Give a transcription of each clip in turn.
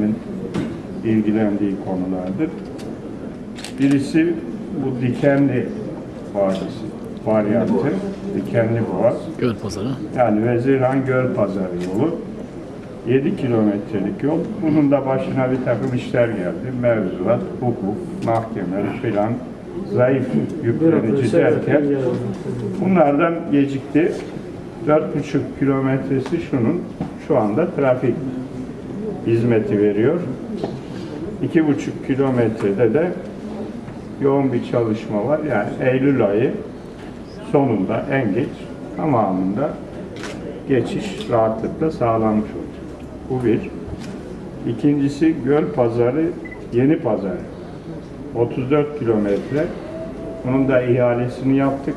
yetkililerinin ilgilendiği konulardır. Birisi bu dikenli vadisi varyantı, dikenli boğaz. Göl pazarı. Yani Vezirhan Göl Pazarı yolu. 7 kilometrelik yol. Bunun da başına bir takım işler geldi. Mevzuat, hukuk, mahkeme filan zayıf yüklenici derken bunlardan gecikti. 4,5 kilometresi şunun şu anda trafik hizmeti veriyor. 2,5 kilometrede de yoğun bir çalışma var. Yani Eylül ayı sonunda en geç tamamında geçiş rahatlıkla sağlanmış olacak. Bu bir. İkincisi Göl Pazarı, Yeni Pazarı. 34 kilometre. Bunun da ihalesini yaptık.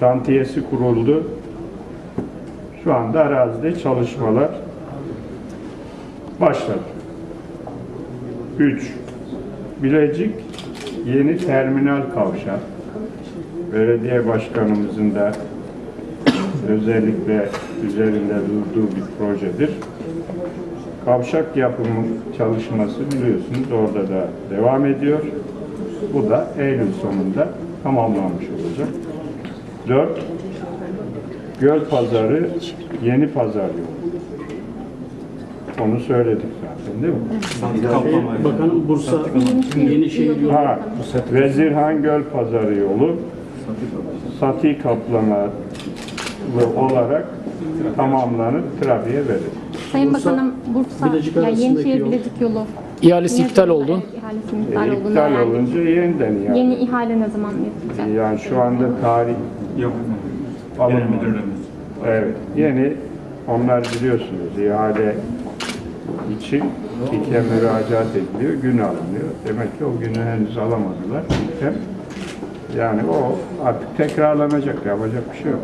Şantiyesi kuruldu. Şu anda arazide çalışmalar başladı. 3. Bilecik yeni terminal kavşak. Belediye başkanımızın da özellikle üzerinde durduğu bir projedir. Kavşak yapımı çalışması biliyorsunuz orada da devam ediyor. Bu da Eylül sonunda tamamlanmış olacak. 4. Göl Pazarı, Yeni Pazar yolu. Onu söyledik zaten değil mi? Bakanım Bursa Yenişehir yolu Ha, Vezirhan Göl Pazarı yolu sati kaplamalı olarak tamamlanıp trafiğe verilir. Sayın Bursa, Bakanım, Bursa, Bilecik ya arasındaki Yenişehir yol. Bilecik yolu. İhalesi Ne iptal oldu. İhalesinin E, iptal olduğunu iptal öğrendik. olunca yeniden yani. Yeni ihale ne zaman yapılacak? Yani şu anda tarih Yok. alınmadı. Evet. Yeni onlar biliyorsunuz ihale için İK'e müracaat ediliyor, gün alınıyor. Demek ki o günü henüz alamadılar İK'e. Yani o artık tekrarlanacak, yapacak bir şey yok.